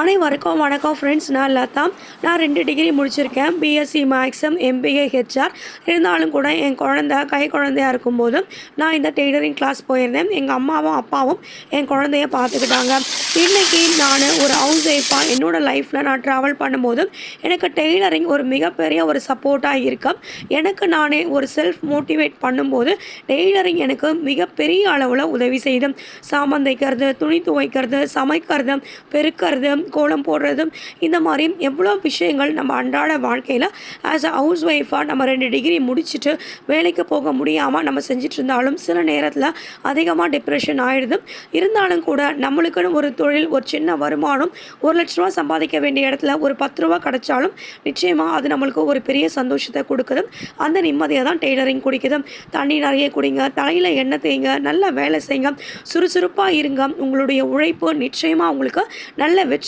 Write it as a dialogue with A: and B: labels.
A: அனைவருக்கும் வணக்கம் ஃப்ரெண்ட்ஸ் நான் லதா. நான் ரெண்டு டிகிரி முடிச்சிருக்கேன். பிஎஸ்சி மேக்ஸம் எம்பிஏ ஹெச்ஆர் இருந்தாலும் கூட என் குழந்த கை குழந்தையா இருக்கும்போது நான் இந்த டெய்லரிங் கிளாஸ் போயிருந்தேன். எங்கள் அம்மாவும் அப்பாவும் என் குழந்தைய பார்த்துக்கிட்டாங்க. இன்றைக்கி நான் ஒரு ஹவுஸ் ஒய்ஃபாக என்னோடய லைஃப்பில் நான் ட்ராவல் பண்ணும்போது எனக்கு டெய்லரிங் ஒரு மிகப்பெரிய ஒரு சப்போர்ட்டாக இருக்கும் எனக்கு நானே ஒரு செல்ஃப் மோட்டிவேட் பண்ணும்போது டெய்லரிங் எனக்கு மிகப்பெரிய அளவில் உதவி செய்யுது சாமான் தைக்கிறது துணி துவைக்கிறது சமைக்கிறது பெருக்கிறது கோலம் போடுறது இந்த மாதிரி எவ்வளோ விஷயங்கள் நம்ம அன்றாட வாழ்க்கையில் ஆஸ் அ ஹவுஸ் ஒய்ஃபாக நம்ம ரெண்டு டிகிரி முடிச்சுட்டு வேலைக்கு போக முடியாமல் நம்ம செஞ்சுட்டு இருந்தாலும் சில நேரத்தில் அதிகமாக டிப்ரெஷன் ஆகிடுது இருந்தாலும் கூட நம்மளுக்குன்னு ஒரு தொழில் ஒரு சின்ன வருமானம் ஒரு லட்ச ரூபா சம்பாதிக்க வேண்டிய இடத்துல ஒரு பத்து ரூபா கிடைச்சாலும் நிச்சயமாக அது நம்மளுக்கு ஒரு பெரிய சந்தோஷத்தை கொடுக்குது. அந்த நிம்மதியை தான் டெய்லரிங் குடிக்குது. தண்ணி நிறைய குடிங்க தலையில் எண்ணெய் தேய்ங்க நல்லா வேலை செய்யுங்க சுறுசுறுப்பாக இருங்க. உங்களுடைய உழைப்பு நிச்சயமாக உங்களுக்கு நல்ல வெற்றி